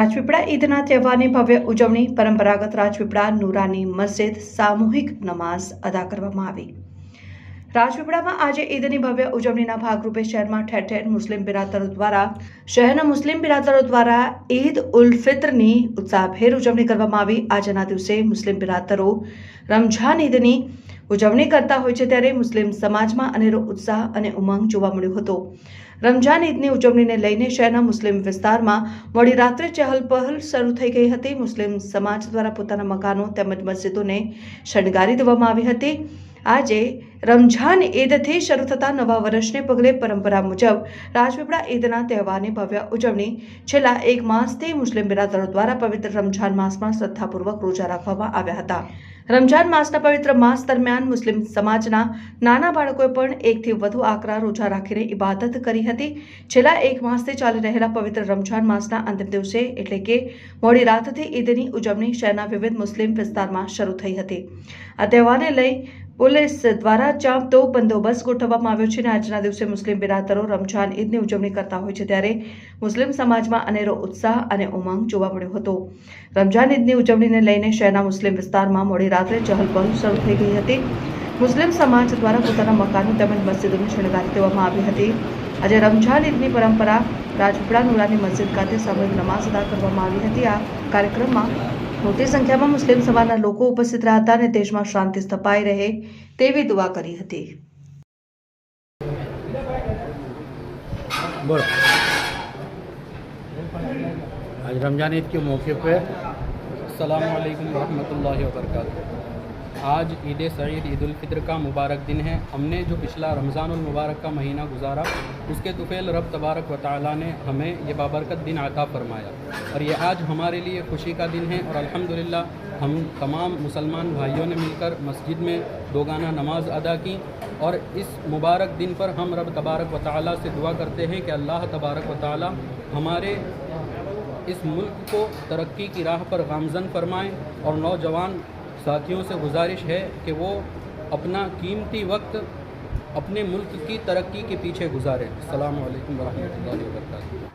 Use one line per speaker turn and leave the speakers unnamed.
રાજપીપળા ઈદના તહેવારની ભવ્ય ઉજવણી પરંપરાગત રાજપીપળા નુરાની મસ્જિદ સામૂહિક નમાઝ અદા કરવામાં આવી. રાજપીપળામાં આજે ઈદની ભવ્ય ઉજવણીના ભાગરૂપે શહેરમાં ઠેર ઠેર મુસ્લિમ બિરાદરો દ્વારા, શહેરના મુસ્લિમ બિરાદરો દ્વારા ઈદ ઉલ ફિત્રની ઉત્સાહભેર ઉજવણી કરવામાં આવી. આજના દિવસે મુસ્લિમ બિરાદરો રમઝાન ઈદની ઉજવણી કરતા હોય છે ત્યારે મુસ્લિમ સમાજમાં અનેરો ઉત્સાહ અને ઉમંગ જોવા મળ્યો હતો. રમઝાન ઈદની ઉજવણીને લઈને શહેરના મુસ્લિમ વિસ્તારમાં મોડી રાત્રે ચહલ પહલ શરૂ થઈ ગઈ હતી. મુસ્લિમ સમાજ દ્વારા પોતાના મકાનો તેમજ મસ્જિદોને શણગારી દેવામાં આવી હતી. આજે રમઝાન ઈદથી શરૂ થતા નવા વર્ષને પગલે પરંપરા મુજબ રાજપીપળા ઈદના તહેવારની ભવ્ય ઉજવણી છેલ્લા એક માસથી મુસ્લિમ બિરાદરો દ્વારા પવિત્ર રમઝાન માસમાં શ્રદ્ધાપૂર્વક રોજા રાખવામાં આવ્યા હતા. રમઝાન માસના પવિત્ર માસ દરમિયાન મુસ્લિમ સમાજના નાના બાળકોએ પણ એકથી વધુ આકરા રોજા રાખીને ઇબાદત કરી હતી. છેલ્લા એક માસથી ચાલી રહેલા પવિત્ર રમઝાન માસના અંતિમ દિવસે એટલે કે મોડી રાતથી ઈદની ઉજવણી શહેરના વિવિધ મુસ્લિમ વિસ્તારમાં શરૂ થઈ હતી. આ તહેવારને લઈ પોલીસ દ્વારા ચાંપતો બંદોબસ્ત ગોઠવવામાં આવ્યો છે અને આજના દિવસે મુસ્લિમ બિરાદરો રમઝાન ઈદની ઉજવણી કરતા હોય છે ત્યારે મુસ્લિમ સમાજમાં અનેરો ઉત્સાહ અને ઉમંગ જોવા મળ્યો હતો. રમઝાન ઈદની ઉજવણીને લઈને શહેરના મુસ્લિમ વિસ્તારમાં મોડી રાત્રે ચહલપહલ શરૂ થઈ ગઈ હતી. મુસ્લિમ સમાજ દ્વારા પોતાના મકાનો તેમજ મસ્જિદોને શણગારી દેવામાં આવી હતી. આજે રમઝાન ઈદની પરંપરા રાજપીપળા નુરાની મસ્જિદ ખાતે સામૂહિક નમાઝ અદા કરવામાં આવી હતી. આ કાર્યક્રમમાં મોટી સંખ્યામાં મુસ્લિમ સમાજના લોકો ઉપસ્થિત રહ્યા હતા અને દેશમાં શાંતિ સ્થપાઈ રહે તેવી દુઆ કરી હતી
बोलो आज रमज़ान ईद के मौके पे
अल्लाम वरहमतुल्लाहि वबरकातुहू آج عید سعید، عید الفطر کا مبارک دن ہے۔ ہم نے جو پچھلا رمضان المبارک کا مہینہ گزارا، اس کے طفیل رب تبارک و تعالیٰ نے ہمیں یہ بابرکت دن عطا فرمایا۔ اور یہ آج ہمارے لیے خوشی کا دن ہے۔ اور الحمدللہ، ہم تمام مسلمان بھائیوں نے مل کر مسجد میں دوگانہ نماز ادا کی۔ اور اس مبارک دن پر ہم رب تبارک و تعالیٰ سے دعا کرتے ہیں کہ اللہ تبارک و تعالیٰ ہمارے اس ملک کو ترقی کی راہ پر گامزن فرمائیں اور نوجوان साथियों से गुजारिश है कि वो अपना कीमती वक्त अपने मुल्क की तरक्की के पीछे गुजारें अल्लाम वरहमल वर्का